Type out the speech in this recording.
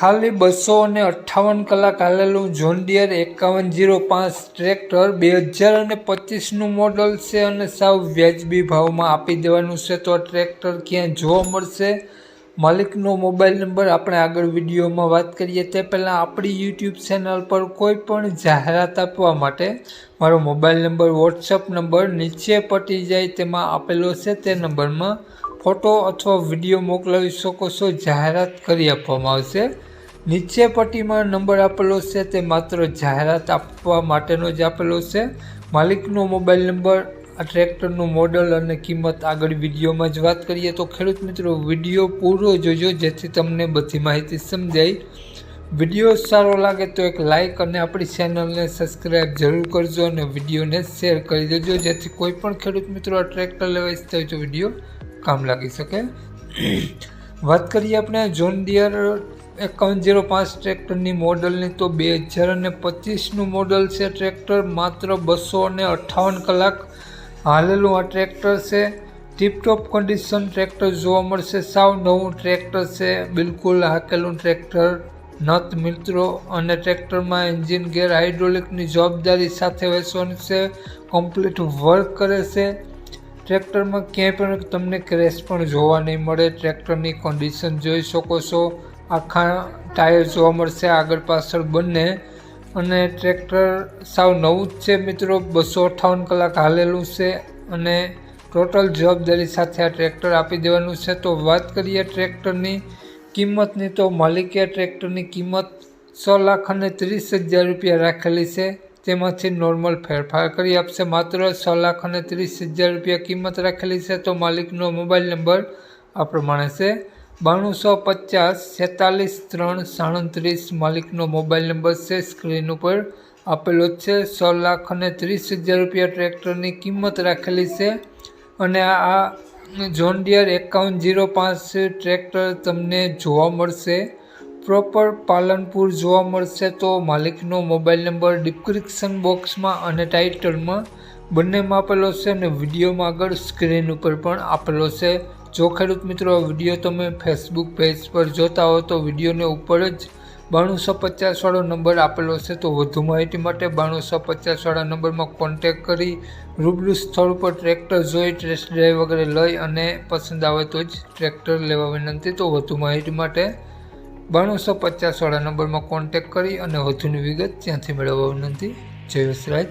ખાલી બસો અને અઠ્ઠાવન કલાક હાલેલું જોનડિયર એકાવન જીરો પાંચ ટ્રેક્ટર બે હજાર અને પચીસનું મોડલ છે અને સાવ વ્યાજબી ભાવમાં આપી દેવાનું છે. તો આ ટ્રેક્ટર ક્યાં જોવા મળશે? માલિકનો મોબાઈલ નંબર આપણે આગળ વિડીયોમાં વાત કરીએ તે પહેલાં આપણી યુટ્યુબ ચેનલ પર કોઈ પણ જાહેરાત આપવા માટે મારો મોબાઈલ નંબર વોટ્સઅપ નંબર નીચે પટી જાય તેમાં આપેલો છે. તે નંબરમાં ફોટો અથવા વીડિયો મોકલાવી શકો છો. જાહેરાત કરી આપવામાં આવશે. નીચે પટ્ટીમાં નંબર આપેલો છે, તે માત્ર જાહેરાત આપવા માટેનો જ આપેલો છે. માલિકનો મોબાઈલ નંબર, આ ટ્રેક્ટરનું મોડલ અને કિંમત આગળ વિડીયોમાં જ વાત કરીએ તો ખેડૂત મિત્રો, વીડિયો પૂરો જોજો, જેથી તમને બધી માહિતી સમજાય. વીડિયો સારો લાગે તો એક લાઇક અને આપણી ચેનલને સબસ્ક્રાઈબ જરૂર કરજો અને વિડીયોને શેર કરી દેજો, જેથી કોઈ પણ ખેડૂત મિત્રો આ ટ્રેક્ટર લેવા ઈચ્છતા હોય તો વીડિયો કામ લાગી શકે. વાત કરીએ આપણે જોન ડિયર એકાવન જીરો પાંચ ટ્રેક્ટરની મોડલની તો બે હજાર અને પચીસનું મોડલ છે ટ્રેક્ટર, માત્ર બસો અને અઠ્ઠાવન કલાક. હાલેલું આ ટ્રેક્ટર છે. ટીપટોપ કન્ડિશન ટ્રેક્ટર જોવા મળશે. સાવ નવું ટ્રેક્ટર છે. બિલકુલ હાકેલું ટ્રેક્ટર. નત મિત્રો, અને ટ્રેક્ટરમાં એન્જિન ગેર હાઇડ્રોલિકની જવાબદારી સાથે વેચવાની છે. કમ્પ્લીટ વર્ક કરે છે. ટ્રેક્ટરમાં ક્યાંય પણ તમને ક્રેશ પણ જોવા નહીં મળે. ટ્રેક્ટરની કન્ડિશન જોઈ શકો છો. આખા ટાયર જોવા મળશે આગળ પાછળ બંને. અને ટ્રેક્ટર સાવ નવું જ છે મિત્રો. બસો અઠ્ઠાવન કલાક હાલેલું છે અને ટોટલ જવાબદારી સાથે આ ટ્રેક્ટર આપી દેવાનું છે. તો વાત કરીએ ટ્રેક્ટરની કિંમતની. તો માલિકે ટ્રેક્ટરની કિંમત છ લાખ અને ત્રીસ હજાર રૂપિયા રાખેલી છે. તેમાંથી નોર્મલ ફેરફાર કરી આપશે. માત્ર છ લાખ અને ત્રીસ હજાર રૂપિયા કિંમત રાખેલી છે. તો માલિકનો મોબાઈલ નંબર આ પ્રમાણે છે. બાણુંસો પચાસ છેતાલીસ ત્રણ સાડત્રીસ માલિકનો મોબાઈલ નંબર છે સ્ક્રીન ઉપર. આપેલો છે છ લાખ અને ત્રીસ હજાર રૂપિયા ટ્રેક્ટરની કિંમત રાખેલી છે. અને આ જોન ડિયર એકાવન જીરો પાંચ ટ્રેક્ટર તમને જોવા મળશે. પ્રોપર પાલનપુર જોવા મળશે તો માલિકનો મોબાઈલ નંબર ડિસ્ક્રિપ્શન બોક્સમાં અને ટાઇટલમાં બંનેમાં આપેલો છે અને વિડીયોમાં આગળ સ્ક્રીન ઉપર પણ આપેલો છે. જો ખેડૂત મિત્રો વીડિયો તમે ફેસબુક પેજ પર જોતા હો તો વિડીયોને ઉપર જ બાણુંસો પચાસવાળો નંબર આપેલો છે, તો વધુ માહિતી માટે બાણુંસો પચાસવાળા નંબરમાં કોન્ટેક કરી રૂબરૂ સ્થળ પર ટ્રેક્ટર જોઈ ટેસ્ટ ડ્રાઈવ વગેરે લઈ અને પસંદ આવે તો જ ટ્રેક્ટર લેવા વિનંતી. તો વધુ માહિતી માટે બાણુંસો પચાસવાળા નંબરમાં કોન્ટેક કરી અને વધુની વિગત ત્યાંથી મેળવવા વિનંતી. જય વસરાજ.